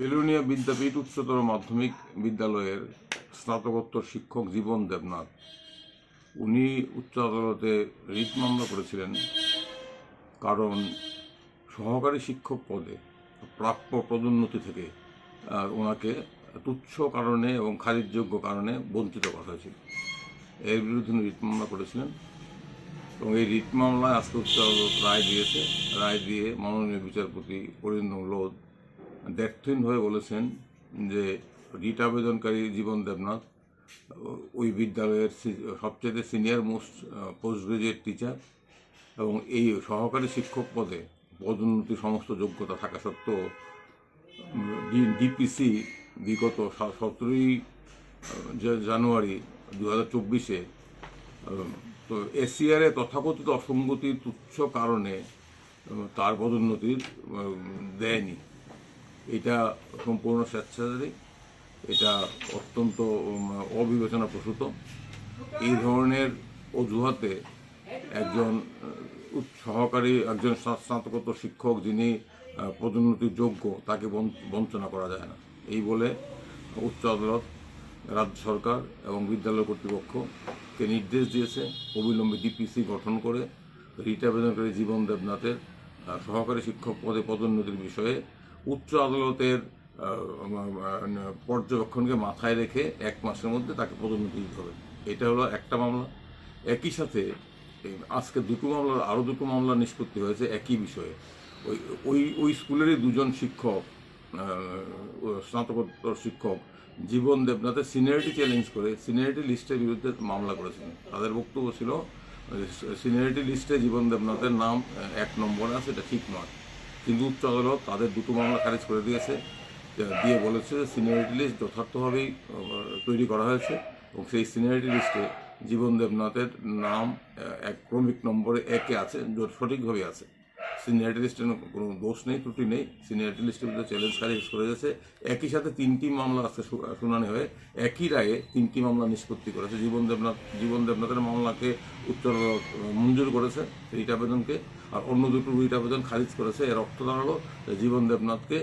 বেলুনিয়া বিদ্যাপীঠ উচ্চতর মাধ্যমিক বিদ্যালয়ের স্নাতকোত্তর শিক্ষক জীবন দেবনাথ। উনি উচ্চ আদালতে রিট মামলা করেছিলেন কারণ সহকারী শিক্ষক পদে, প্রাপ্য পদোন্নতি থেকে ওনাকে তুচ্ছ কারণে এবং খারিজযোগ্য কারণে বঞ্চিত করা হয়েছিল। এর বিরুদ্ধে উনি রিট মামলা করেছিলেন এবং এই রিট মামলায় আজকে উচ্চ আদালত রায় দিয়েছে। রায় দিয়ে মাননীয় বিচারপতি অরিন্দম লোধ দ্ব্যর্থহীন হয়ে বলেছেন যে রিট আবেদনকারী জীবন দেবনাথ, ওই বিদ্যালয়ের সবচেয়ে senior most post graduate teacher এবং এই সহকারী শিক্ষক পদে পদোন্নতি সমস্ত যোগ্যতা থাকা সত্ত্বেও ডিপিসি বিগত সতেরোই জানুয়ারি দু হাজার চব্বিশে তো এসিআরে তথাকথিত অসঙ্গতির তুচ্ছ কারণে তার পদোন্নতির দেয়নি। এটা সম্পূর্ণ স্বেচ্ছাচারী। এটা অত্যন্ত অবিবেচনা প্রসূত। এই ধরনের অজুহাতে একজন সহকারী একজন স্না- স্নাতকোত্তর শিক্ষক যিনি পদোন্নতির যোগ্য তাকে বঞ্চ- বঞ্চনা করা যায় না। এই বলে উচ্চ আদালত, রাজ্য সরকার এবং বিদ্যালয় কর্তৃপক্ষকে নির্দেশ দিয়েছে। অবিলম্বে ডিপিসি গঠন করে রিট আবেদনকারী জীবন দেবনাথের সহকারী শিক্ষক পদে পদোন্নতির বিষয়ে উচ্চ আদালতের পর্যবেক্ষণকে মাথায় রেখে এক মাসের মধ্যে তাকে পদোন্নতি দিতে হবে। এটা হলো একটা মামলা। একই সাথে আজকে দুটো মামলার আরও দুটো মামলা নিষ্পত্তি হয়েছে একই বিষয়ে। ওই ওই ওই স্কুলেরই দুজন শিক্ষক স্নাতকোত্তর শিক্ষক জীবন দেবনাথের সিনিয়রিটি চ্যালেঞ্জ করে সিনিয়রিটি লিস্টের বিরুদ্ধে মামলা করেছিলেন তাদের বক্তব্য ছিল সিনিয়রিটি লিস্টে জীবন দেবনাথের নাম এক নম্বরে আছে, এটা ঠিক নয়। কিন্তু উচ্চ আদালত তাদের দুটো মামলা খারিজ করে দিয়েছে। দিয়ে বলেছে সিনিয়রিটি লিস্ট যথার্থভাবেই তৈরি করা হয়েছে এবং সেই সিনিয়রিটি লিস্টে জীবন দেবনাথের নাম এক ক্রমিক নম্বরে একে আছে সঠিকভাবেই সঠিকভাবে আছে। সিনিয়রিটি লিস্টের কোনো দোষ নেই, ত্রুটি নেই। সিনিয়রিটি লিস্টের বিরুদ্ধে চ্যালেঞ্জ খারিজ করে গেছে। একই সাথে তিনটি মামলা আজকে শুনানি হয়ে, একই রায়ে তিনটি মামলা নিষ্পত্তি করেছে। জীবন দেবনাথ, জীবন দেবনাথের মামলাকে উত্তর মঞ্জুর করেছে রিট আবেদনকে আর অন্য দুটো রিট আবেদন খারিজ করেছে। এর অর্থ দাঁড়াল, জীবন দেবনাথকে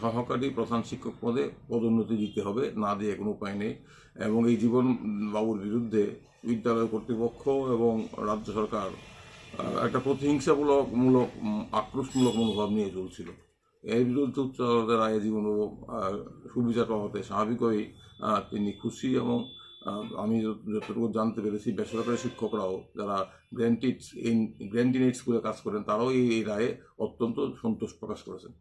সহকারী প্রধান শিক্ষক পদে পদোন্নতি দিতে হবে, না দিয়ে কোনো উপায় নেই। এবং এই জীবন বাবুর বিরুদ্ধে বিদ্যালয় কর্তৃপক্ষ এবং রাজ্য সরকার একটা প্রতিহিংসামূলক, মূলক আক্রোশমূলক মনোভাব নিয়ে চলছিল। এর বিরুদ্ধে উচ্চ আদালতের রায়ে জীবনবাবু সুবিচার পাওয়াতে স্বাভাবিকভাবেই তিনি খুশি এবং আমি যতটুকু জানতে পেরেছি, বেসরকারি শিক্ষকরাও যারা গ্র্যান্টিড গ্র্যান্টিনেট স্কুলে কাজ করেন, তারাও এই রায়ে অত্যন্ত সন্তোষ প্রকাশ করেছেন।